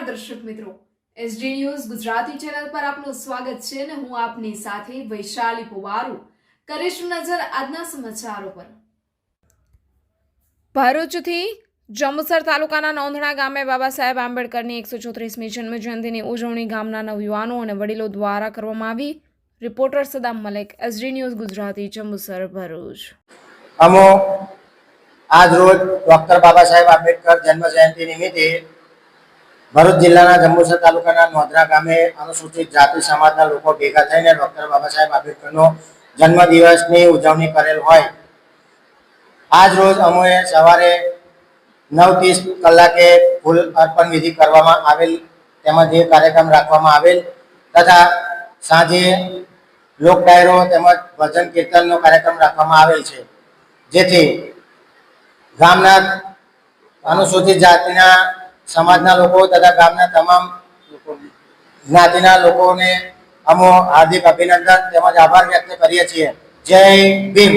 નમસ્કાર દર્શક મિત્રો એસડી ન્યૂઝ ગુજરાતી ચેનલ પર આપનું સ્વાગત છે અને હું આપની સાથે વૈશાલી પુવારુ. કરીશું નજર આજના સમાચારો પર. ભરૂચથી જંબુસર તાલુકાના નોંધણા ગામે બાબા સાહેબ આંબેડકરની એકસો ચોત્રીસમી જન્મજયંતિની ઉજવણી ગામના નવયુવાનો અને વડીલો દ્વારા કરવામાં આવી. Reporter Saddam Malek SD news Gujarati, Jambusar, Bharuch. અમો આજ રોજ ડોક્ટર બાબા સાહેબ આંબેડકર જન્મ જયંતિ નિમિત્તે ભરૂચ જિલ્લાના જંબુસર તાલુકાના નોંધરા ગામે અનુસૂચિત જાતિ સમાજના લોકો ભેગા થઈને ડોક્ટર બાબા સાહેબ આંબેડકરનો જન્મદિવસની ઉજવણી કરેલ હોય. આજ રોજ અમોએ સવારે નવ ત્રીસ કલાકે ફૂલ અર્પણ વિધિ કરવામાં આવેલ તેમજ એ કાર્યક્રમ રાખવામાં આવેલ તથા સાંજે લોક ડાયરો તેમજ ભજન કીર્તનનો કાર્યક્રમ રાખવામાં આવેલ છે. જેથી ગામના અનુસૂચિત જાતિના સમાજના લોકો તથા ગામના તમામ જ્ઞાતિના લોકોને અમો હાર્દિક અભિનંદન તેમજ આભાર વ્યક્ત કરીએ છીએ. જય ભીમ.